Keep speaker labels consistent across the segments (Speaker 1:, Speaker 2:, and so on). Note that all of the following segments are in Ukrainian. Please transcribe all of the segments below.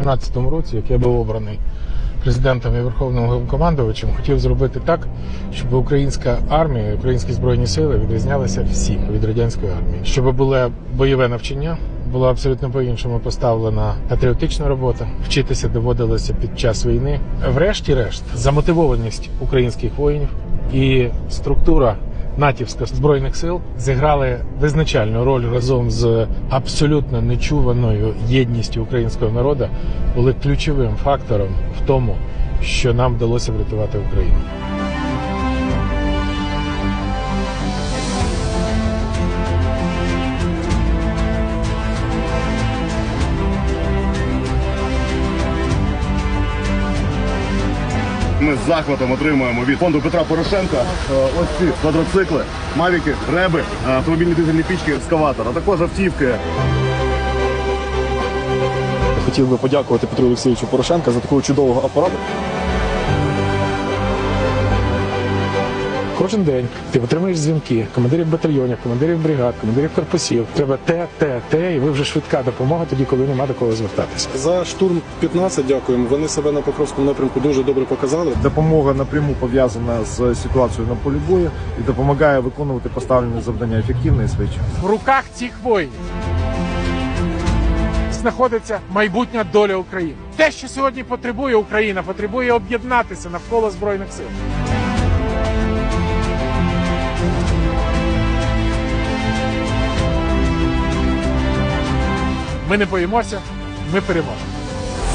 Speaker 1: 2014 році, як я був обраний президентом і верховним головнокомандувачем, хотів зробити так, щоб українська армія, українські збройні сили відрізнялися всі від радянської армії, щоб було бойове навчання. Була абсолютно по-іншому поставлена патріотична робота. Вчитися доводилося під час війни. Врешті-решт, замотивованість українських воїнів і структура натівська збройних сил зіграли визначальну роль разом з абсолютно нечуваною єдністю українського народу, були ключовим фактором в тому, що нам вдалося врятувати Україну.
Speaker 2: Ми з захватом отримуємо від фонду Петра Порошенка е, ось ці квадроцикли, мавіки, реби, е, автомобільні дизельні пічки, екскаватор, а також автівки.
Speaker 3: Хотів би подякувати Петру Олексійовичу Порошенка за такого чудового апарату.
Speaker 1: Кожен день ти отримуєш дзвінки командирів батальйонів, командирів бригад, командирів корпусів. Треба те, те, те, і ви вже швидка допомога тоді, коли нема до кого звертатися.
Speaker 3: За штурм 15 дякуємо. Вони себе на Покровському напрямку дуже добре показали.
Speaker 4: Допомога напряму пов'язана з ситуацією на полі бою і допомагає виконувати поставлені завдання ефективно і своєчасно.
Speaker 1: В руках цих воїнів знаходиться майбутня доля України. Те, що сьогодні потребує Україна, потребує об'єднатися навколо збройних сил. Ми не боїмося, ми переможемо.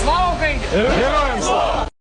Speaker 1: Слава Україні! Героям слава!